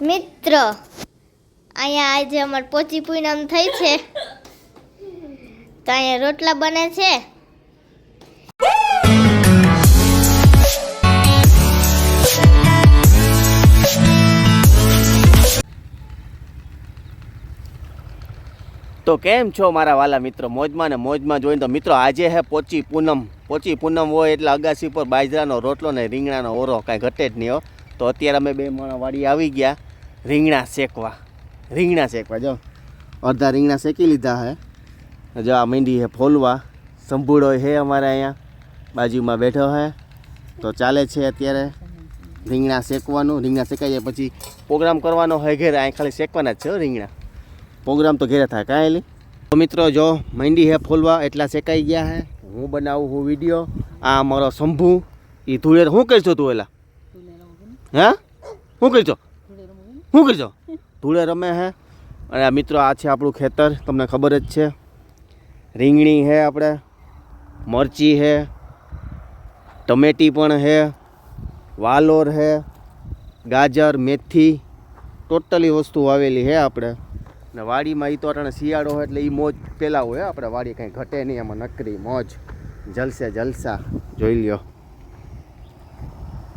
મિત્ર. અહીંયા આજે અમારે પોચી પૂનમ થઈ છે. તો અહીંયા રોટલા બને છે. તો કેમ છો મારા વાલા મિત્રો? મોજમાં ને મોજમાં જોઈને તો મિત્રો આજે હે પોચી પૂનમ. પોચી પૂનમ હોય એટલે અગાસી પર બાજરાનો રોટલો ને રીંગણાનો ઓરો કાંઈ ઘટે જ નહીં હો. તો અત્યારે અમે બે માણા વાડી આવી ગયા. રીંગણા શેકવા. રીંગણા શેકવા જો. અડધા રીંગણા શેકી લીધા હે. જો આ મીંડી હે ફોલવા. સંભૂળો હે અમારે અહીંયા. બાજુમાં બેઠો હે. તો ચાલે છે અત્યારે રીંગણા શેકવાનું. રીંગણા શેકાઈ જાય પછી પ્રોગ્રામ કરવાનો હોય ઘેર. અહીં ખાલી શેકવાના જ છે રીંગણા. પ્રોગ્રામ તો ઘેરે થાય કાંઈ લી તો મિત્રો જો મંડી હે ફોલવા એટલા શેકાઈ ગયા હે. હું બનાવું હું વીડિયો. આ અમારો શંભુ. એ ધૂળે શું કરશો તું એલા? હે? શું કરશો? શું કરજો? ધૂળે રમે હે. અને આ મિત્રો, આ છે આપણું ખેતર. તમને ખબર જ છે. રીંગણી હે આપણે. મરચી હે. ટમેટી પણ હે. વાલોર હે. ગાજર, મેથી. ટોટલી વસ્તુ વાવેલી હે આપણે. ને વાડીમાં એ તો અટાણે શિયાળો હોય એટલે એ મોજ પેલા હોય આપણે. વાડી કાંઈ ઘટે નહીં એમાં નકરી, મોજ. જલસે જલસા. જોઈ લ્યો.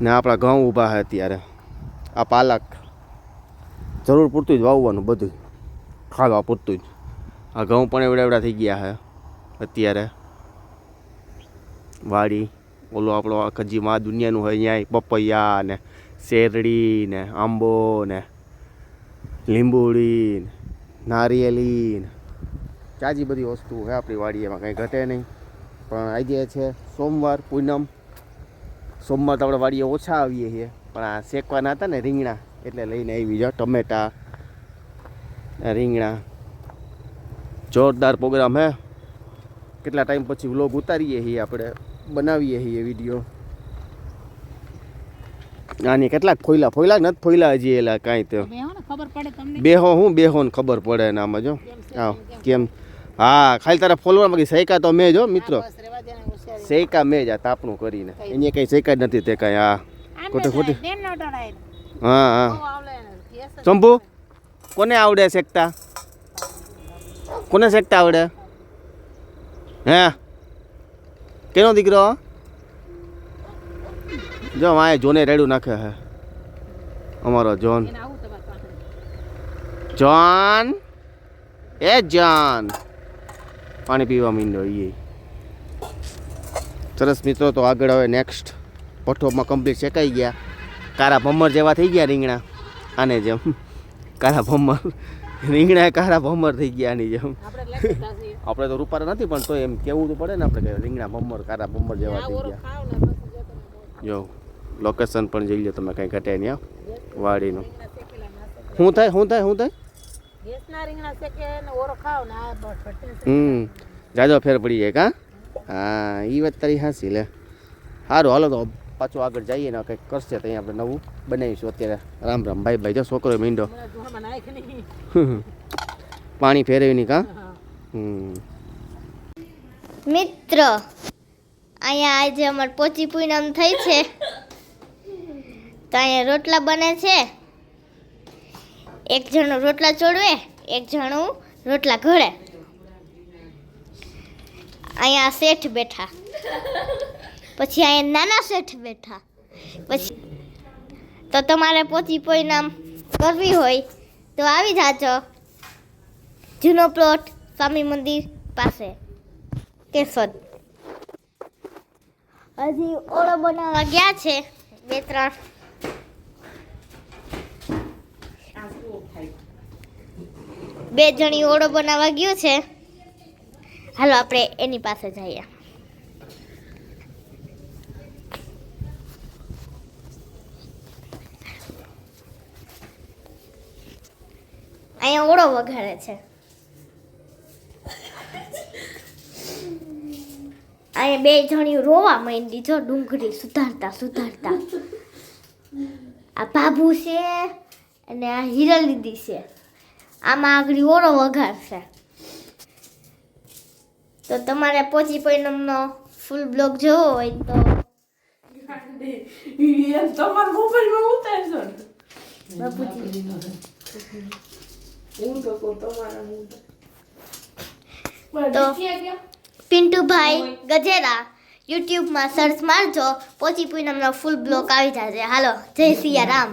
ને આપણા ઘઉં ઊભા છે અત્યારે. આ પાલક. જરૂર પૂરતું જ વાવવાનું બધું ખાવા પૂરતું જ. આ ઘઉં પણ એવડા એવડા થઈ ગયા છે અત્યારે. વાડી, ઓલો આપણો આખી મા દુનિયાનું હોય અહીંયા પપૈયા ને શેરડી ને આંબો ને લીંબુડી ને નારિયેલી ને ચાજી બધી વસ્તુ છે આપણી વાડી એમાં કંઈ ઘટે નહીં. પણ આજે છે સોમવાર, પૂનમ. સોમવાર તો આપણે વાડીએ ઓછા આવીએ છીએ. પણ આ શેકવાના હતા ને રીંગણા એટલે લઈને આવી જાઓ. ટમેટા રીંગણા. જોરદાર પ્રોગ્રામ હે? કેટલા ટાઈમ પછી વ્લોગ ઉતારીએ છીએ આપણે બનાવીએ છીએ વીડિયો. આની કેટલાક ફોયલા ફોયલા નથી ફોયલા હજી એલા કાંઈ તો? બેહો હું બેહો ને ખબર પડે ને આમાં જો. હા કેમ? હા ખાલી તારા ફોલોવરમાં કે સૈકા તો મેં જો મિત્રો. સૈકા મેં જ આ તાપણું કરીને. એને કંઈ સૈકા જ નથી તે કાંઈ હા. ખોટે ખોટી. હા હા. શંભુ કોને આવડે શેકતા? કોને શેકતા આવડે? હે? કેનો દીકરો? જો વાંય જોને રેડું નાખે હે. અમારો જોન. જોન? એ જોન. પાણી પીવા માંડ્યો એ સરસ મિત્રો તો આગળ હવે નેક્સ્ટ પઠોમાં કમ્પ્લીટ શેકાઈ ગયા. કારા ભમર જેવા થઈ ગયા રીંગણા. આને જેમ. કારા ભમર. રીંગણા કારા ભમર થઈ ગયા આની જેમ. આપણે તો રૂપારા નથી પણ તો એમ કેવું તો પડે ને આપણે રીંગણા ભમર કારા ભમર જેવા થઈ ગયા. જો લોકેશન પણ જોઈ લો તમે કંઈ ઘટે નહીં વાડીનું. શું થાય શું થાય શું થાય? હમ. જાજો ફેર પડી જાય કા? હા એ વાત તારી હાસી લે. સારું હાલો તો પાછું આગળ જઈએ ને કંઈક કરશે તો અહીંયા આપણે નવું બનાવીશું અત્યારે. રામ રામ ભાઈ ભાઈ જો છોકરો મીંડો. પાણી ફેરવી નહીં કા? હા. હમ. મિત્ર અહીંયા આજે અમારે પોચી પૂનમ થઈ છે. તો અહીંયા રોટલા બને છે. એક જણું રોટલા ચોડવે એક જણું રોટલા ઘડે અહીંયા શેઠ બેઠા. પછી અહીંયા નાના શેઠ બેઠા. પછી તો તમારે પોચી પૂનમ કરવી હોય તો આવી જાજો. જૂનો પ્લોટ સ્વામી મંદિર પાસે. કેશોદ. હજી ઓળો બનાવવા ગયા છે બે ત્રણ. બે જણી ઓળો બનાવવા ગયો છે. હાલો આપણે એની પાસે જઈએ. અહીંયા ઓળો વઘારે છે. અહીંયા બે જણી રોવા માંડી જો ડુંગળી સુધારતા સુધારતા. આ બાબુ છે અને આ હિરલ દીદી છે. આમાં આગળ ઓળો વઘારશે. તો તમારે પોચી પૈનમનો ફૂલ બ્લોગ જોવો હોય તો. તમારા મોબાઈલમાં ઉતારશો બાપુજી. તો પિન્ટુભાઈ ગજેરા યુટ્યુબમાં સર્ચ મારજો પોચી પૂનમનો ફૂલ બ્લોક આવી જશે. હાલો જય સિયા રામ.